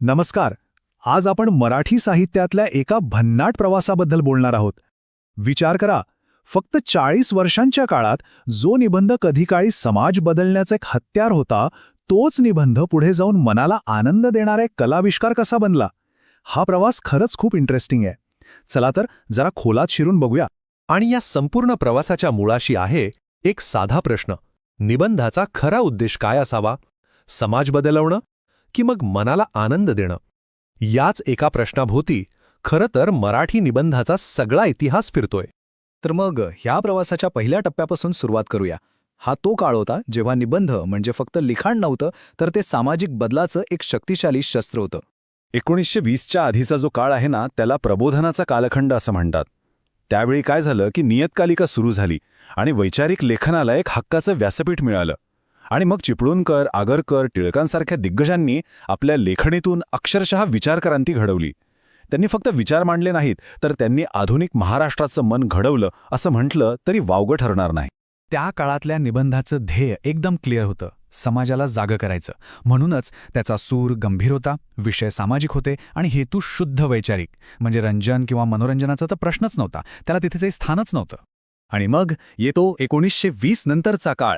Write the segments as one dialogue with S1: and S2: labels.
S1: नमस्कार. आज आपण मराठी साहित्यातल्या एका भन्नाट प्रवासाबद्दल बोलणार आहोत. विचार करा फक्त चाळीस वर्षांच्या काळात जो निबंध कधीकाळी समाज बदलण्याचा एक हत्यार होता तोच निबंध पुढे जाऊन मनाला आनंद देणारा एक कलाविष्कार कसा बनला? हा प्रवास खरंच खूप इंटरेस्टिंग आहे. चला तर जरा खोलात शिरून बघूया.
S2: आणि या संपूर्ण प्रवासाच्या मुळाशी आहे एक साधा प्रश्न. निबंधाचा खरा उद्देश काय असावा? समाज बदलवणं की मग मनाला आनंद देणं? याच एका प्रश्नाभोवती खरं तर मराठी निबंधाचा सगळा इतिहास फिरतोय.
S1: तर मग ह्या प्रवासाच्या पहिल्या टप्प्यापासून सुरुवात करूया. हा तो काळ होता जेव्हा निबंध म्हणजे फक्त लिखाण नव्हतं तर ते सामाजिक बदलाचं एक शक्तिशाली शस्त्र होतं. एकोणीसशे वीसच्या आधीचा जो काळ आहे ना त्याला प्रबोधनाचा कालखंड असं म्हणतात. त्यावेळी काय झालं की नियतकालिका सुरू झाली आणि वैचारिक लेखनाला एक हक्काचं व्यासपीठ मिळालं. आणि मग चिपळूणकर आगरकर टिळकांसारख्या दिग्गजांनी आपल्या लेखणीतून अक्षरशः विचारक्रांती घडवली. त्यांनी फक्त विचार मांडले नाहीत तर त्यांनी आधुनिक महाराष्ट्राचं मन घडवलं असं म्हटलं तरी वावगं ठरणार नाही. त्या काळातल्या निबंधाचं ध्येय एकदम क्लिअर होतं. समाजाला जागं करायचं. म्हणूनच त्याचा सूर गंभीर होता विषय सामाजिक होते आणि हेतू शुद्ध वैचारिक. म्हणजे रंजन किंवा मनोरंजनाचा तर प्रश्नच नव्हता. त्याला तिथेचे स्थानच नव्हतं. आणि मग येतो एकोणीसशे वीस नंतरचा काळ.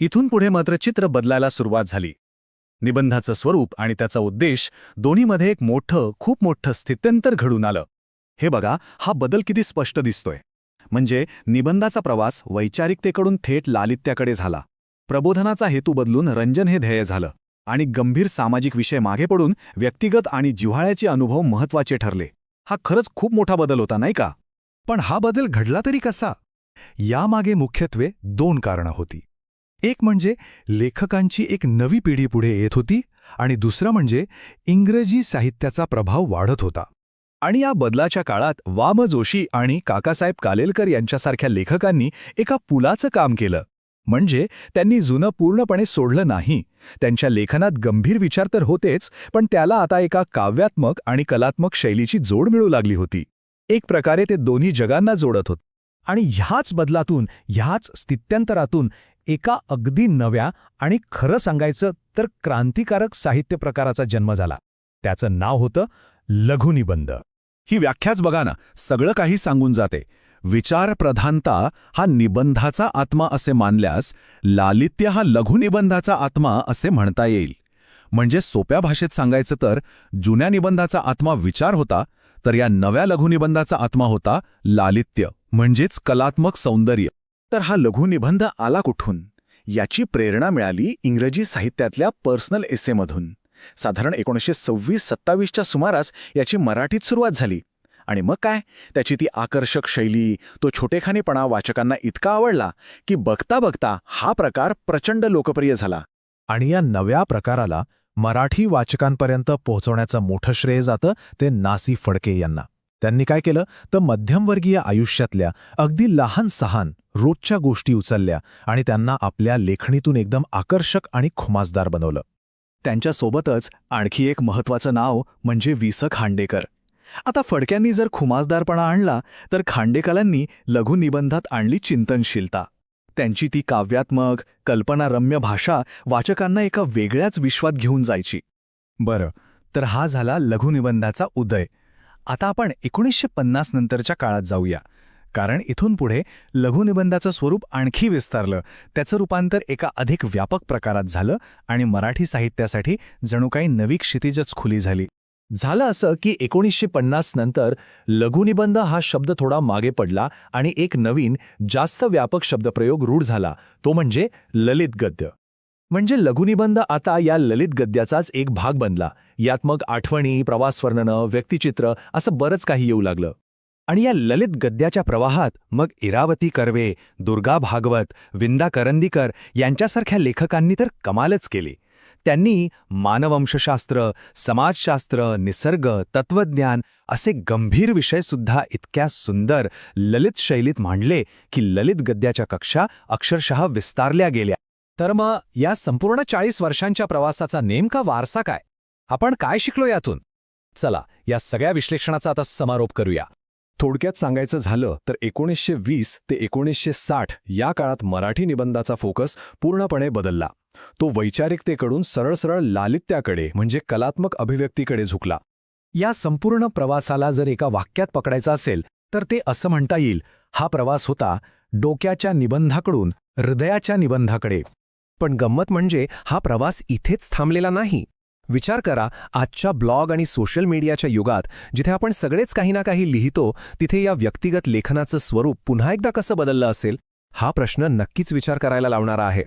S1: इथून पुढे मात्र चित्र बदलायला सुरुवात झाली. निबंधाचं स्वरूप आणि त्याचा उद्देश दोन्हीमध्ये एक मोठं खूप मोठं स्थित्यंतर घडून आलं. हे बघा हा बदल किती स्पष्ट दिसतोय. म्हणजे निबंधाचा प्रवास वैचारिकतेकडून थेट लालित्याकडे झाला. प्रबोधनाचा हेतू बदलून रंजन हे ध्येय झालं. आणि गंभीर सामाजिक विषय मागे पडून व्यक्तिगत आणि जिव्हाळ्याचे अनुभव महत्त्वाचे ठरले. हा खरंच खूप मोठा बदल होता नाही का? पण हा बदल घडला तरी कसा? यामागे मुख्यत्वे दोन कारणं होती. एक म्हणजे लेखकांची एक नवी पिढी पुढे येत होती आणि दुसरं म्हणजे इंग्रजी साहित्याचा प्रभाव वाढत होता. आणि या बदलाच्या काळात वाम जोशी आणि काकासाहेब कालेलकर यांच्यासारख्या लेखकांनी एका पुलाचं काम केलं. म्हणजे त्यांनी जुनं पूर्णपणे सोडलं नाही. त्यांच्या लेखनात गंभीर विचार तर होतेच पण त्याला आता एका काव्यात्मक आणि कलात्मक शैलीची जोड मिळू लागली होती. एक प्रकारे ते दोन्ही जगांना जोडत होत. आणि ह्याच बदलातून ह्याच स्थित्यंतरातून एका अगदी नव्या आणि खरं सांगायचं तर क्रांतिकारक साहित्य प्रकाराचा जन्म झाला. त्याचं नाव होतं लघुनिबंध. ही व्याख्याच बघा ना सगळं काही सांगून जाते. विचारप्रधानता हा निबंधाचा आत्मा असे मानल्यास लालित्य हा लघुनिबंधाचा आत्मा असे म्हणता येईल. म्हणजे सोप्या भाषेत सांगायचं तर जुन्या निबंधाचा आत्मा विचार होता तर या नव्या लघुनिबंधाचा आत्मा होता लालित्य म्हणजेच कलात्मक सौंदर्य. तर हा लघुनिबंध आला कुठून? याची प्रेरणा मिळाली इंग्रजी साहित्यातल्या पर्सनल एसेमधून. साधारण एकोणीसशे सव्वीस सत्तावीसच्या सुमारास याची मराठीत सुरुवात झाली. आणि मग काय? त्याची ती आकर्षक शैली तो छोटेखानेपणा वाचकांना इतका आवडला की बघता बघता हा प्रकार प्रचंड लोकप्रिय झाला. आणि या नव्या प्रकाराला मराठी वाचकांपर्यंत पोहोचवण्याचं मोठं श्रेय जातं ते नासी फडके यांना. त्यांनी काय केलं? तर मध्यमवर्गीय आयुष्यातल्या अगदी लहान सहान रोजच्या गोष्टी उचलल्या आणि त्यांना आपल्या लेखणीतून एकदम आकर्षक आणि खुमासदार बनवलं. त्यांच्यासोबतच आणखी एक महत्वाचं नाव म्हणजे वि स खांडेकर आता फडक्यांनी जर खुमासदारपणा आणला तर खांडेकरांनी लघुनिबंधात आणली चिंतनशीलता. त्यांची ती काव्यात्मक कल्पनारम्य भाषा वाचकांना एका वेगळ्याच विश्वात घेऊन जायची. बरं तर हा झाला लघुनिबंधाचा उदय. आता आपण एकोणीसशे पन्नास नंतरच्या काळात जाऊया. कारण इथून पुढे लघुनिबंधाचं स्वरूप आणखी विस्तारलं. त्याचं रूपांतर एका अधिक व्यापक प्रकारात झालं आणि मराठी साहित्यासाठी जणू काही नवी क्षितिजच खुली झाली. झालं असं की एकोणीसशे पन्नास नंतर लघुनिबंध हा शब्द थोडा मागे पडला आणि एक नवीन जास्त व्यापक शब्दप्रयोग रूढ झाला. तो म्हणजे ललित गद्य म्हणजे लघुनिबंध आता या ललित गद्याचाच एक भाग बनला. यात मग आठवणी प्रवासवर्णनं व्यक्तिचित्र असं बरंच काही येऊ लागलं. आणि या ललित गद्याच्या प्रवाहात मग इरावती कर्वे दुर्गा भागवत विंदा करंदीकर यांच्यासारख्या लेखकांनी तर कमालच केली. त्यांनी मानवंशशास्त्र समाजशास्त्र निसर्ग तत्वज्ञान असे गंभीर विषयसुद्धा इतक्या सुंदर ललित शैलीत मांडले की ललित गद्याच्या कक्षा अक्षरशः विस्तारल्या गेल्या. तर मग या संपूर्ण चाळीस वर्षांच्या प्रवासाचा नेमका वारसा काय? आपण काय शिकलो यातून? चला या सगळ्या विश्लेषणाचा आता समारोप करूया. थोडक्यात सांगायचं झालं तर एकोणीसशे वीस ते एकोणीसशे साठ या काळात मराठी निबंधाचा फोकस पूर्णपणे बदलला. तो वैचारिकतेकडून सरळ सरळ लालित्याकडे म्हणजे कलात्मक अभिव्यक्तीकडे झुकला. या संपूर्ण प्रवासाला जर एका वाक्यात पकडायचा असेल तर ते असं म्हणता येईल हा प्रवास होता डोक्याच्या निबंधाकडून हृदयाच्या निबंधाकडे.
S2: पण गंमत म्हणजे हा प्रवास इथेच थांबलेला नाही. विचार करा आजच्या ब्लॉग आणि सोशल मीडियाच्या युगात जिथे आपण सगळेच काही ना काही लिहितो तिथे या व्यक्तिगत लेखनाचं स्वरूप पुन्हा एकदा कसं बदललं असेल? हा प्रश्न नक्कीच विचार करायला लावणारा आहे.